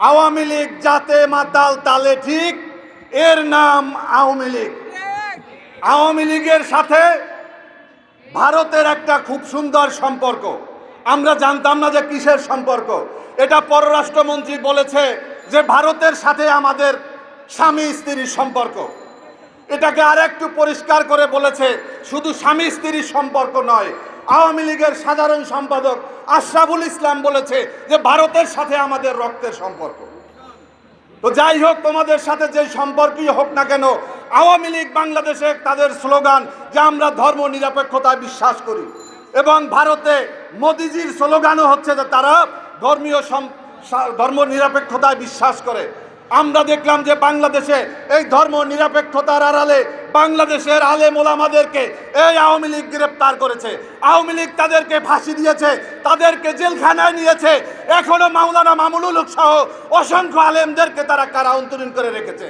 আওয়ামী লীগ যাতে মাতাল তালে ঠিক, এর নাম আওয়ামী লীগ। আওয়ামী লীগের সাথে ভারতের একটা খুব সুন্দর সম্পর্ক। আমরা জানতাম না যে কিসের সম্পর্ক। এটা পররাষ্ট্রমন্ত্রী বলেছে যে ভারতের সাথে আমাদের স্বামী স্ত্রীর সম্পর্ক। এটাকে আর একটু পরিষ্কার করে বলেছে, শুধু স্বামী স্ত্রীর সম্পর্ক নয়, আওয়ামী লীগের সাধারণ সম্পাদক আশরাফুল ইসলাম বলেছে যে ভারতের সাথে আমাদের রক্তের সম্পর্ক। তো যাই হোক, তোমাদের সাথে যে সম্পর্কই হোক না কেন, আওয়ামী লীগ বাংলাদেশে তাদের স্লোগান যে আমরা ধর্ম নিরপেক্ষতায় বিশ্বাস করি এবং ভারতে মোদিজির স্লোগানও হচ্ছে যে তারা ধর্মীয় ধর্ম নিরপেক্ষতায় বিশ্বাস করে। আমরা দেখলাম যে বাংলাদেশে এই ধর্ম নিরপেক্ষতার আড়ালে বাংলাদেশের আলে মোলামাদেরকে এই আওয়ামী লীগ গ্রেপ্তার করেছে। আওয়ামী লীগ তাদেরকে ফাঁসি দিয়েছে, তাদেরকে জেলখানায় নিয়েছে। এখনও মাওলানা মামুনুল সহ অসংখ্য আলেমদেরকে তারা কারা অন্তরীণ করে রেখেছে।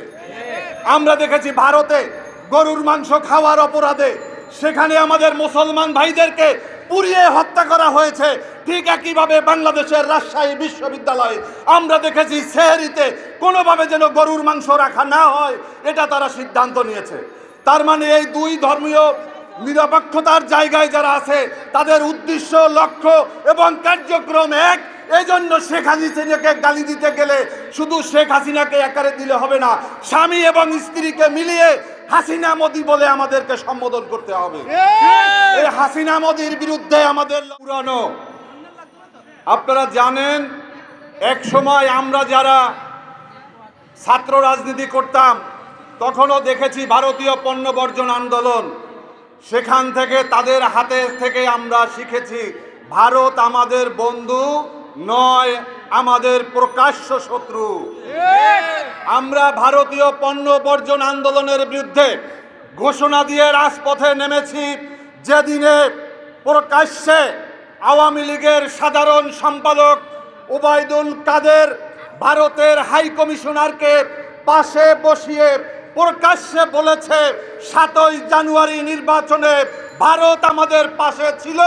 আমরা দেখেছি ভারতে গরুর মাংস খাওয়ার অপরাধে, সেখানে আমাদের মুসলমান ভাইদেরকে পুড়িয়ে হত্যা করা হয়েছে। ঠিক একইভাবে বাংলাদেশের রাজশাহী বিশ্ববিদ্যালয়ে আমরা দেখেছি সেহরিতে কোনোভাবে যেন গরুর মাংস রাখা না হয়, এটা তারা সিদ্ধান্ত নিয়েছে। তার মানে এই দুই ধর্মীয় নিরপেক্ষতার জায়গায় যারা আছে, তাদের উদ্দেশ্য, লক্ষ্য এবং কার্যক্রম এক। এই জন্য শেখ হাসিনাকে গালি দিতে গেলে শুধু শেখ হাসিনাকে একারে দিলে হবে না, স্বামী এবং স্ত্রীকে মিলিয়ে হাসিনা মোদি বলে আমাদেরকে সম্বোধন করতে হবে। এই হাসিনা মোদির বিরুদ্ধে আমাদের পুরানো। আপনারা জানেন এক সময় আমরা যারা ছাত্র রাজনীতি করতাম তখনও দেখেছি ভারতীয় পণ্য বর্জন আন্দোলন। সেখান থেকে তাদের হাতে থেকে আমরা শিখেছি ভারত আমাদের বন্ধু নয় আমাদের প্রকাশ্য শত্রু। আমরা ভারতীয় পণ্য বর্জন আন্দোলনের বিরুদ্ধে ঘোষণা দিয়ে রাজপথে নেমেছি যেদিনে প্রকাশ্যে আওয়ামী লীগের সাধারণ সম্পাদক ওবায়দুল কাদের ভারতের হাই কমিশনারকে পাশে বসিয়ে প্রকাশ্যে বলেছে, সাতই জানুয়ারি নির্বাচনে ভারত আমাদের পাশে ছিল,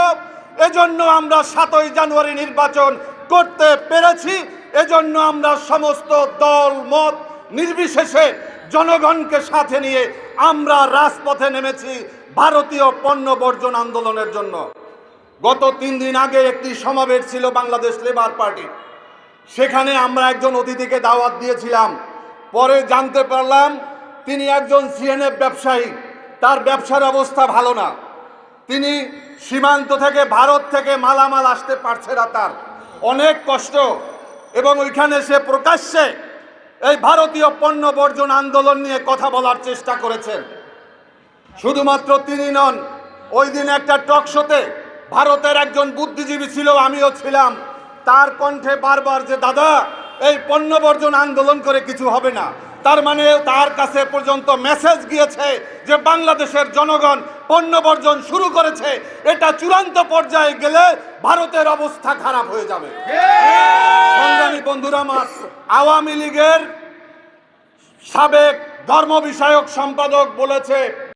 এজন্য আমরা সাতই জানুয়ারি নির্বাচন করতে পেরেছি, এজন্য আমরা সমস্ত দল, মত নির্বিশেষে জনগণকে সাথে নিয়ে আমরা রাজপথে নেমেছি ভারতীয় পণ্য বর্জন আন্দোলনের জন্য। গত তিন দিন আগে একটি সমাবেশ ছিল বাংলাদেশ লেবার পার্টি। সেখানে আমরা একজন অতিথিকে দাওয়াত দিয়েছিলাম। পরে জানতে পারলাম তিনি একজন সিএনএফ ব্যবসায়ী। তার ব্যবসার অবস্থা ভালো না। তিনি সীমান্ত থেকে ভারত থেকে মালামাল আসতে পারছে না তার। অনেক কষ্ট এবং ওইখানে সে প্রকাশ্যে এই ভারতীয় পণ্য বর্জন আন্দোলন নিয়ে কথা বলার চেষ্টা করেছেন। শুধুমাত্র তিনি নন ওই দিন একটা টক শোতে ভারতের একজন বুদ্ধিজীবী ছিল আমিও ছিলাম। তার কণ্ঠে বারবার যে দাদা এই পণ্য বর্জন আন্দোলন করে কিছু হবে না। তার মানে তার কাছে পর্যন্ত মেসেজ গিয়েছে যে বাংলাদেশের জনগণ পণ্য বর্জন শুরু করেছে। এটা চূড়ান্ত পর্যায়ে গেলে ভারতের অবস্থা খারাপ হয়ে যাবে। বন্ধুরা আমার আওয়ামী লীগের সাবেক ধর্ম বিষয়ক সম্পাদক বলেছে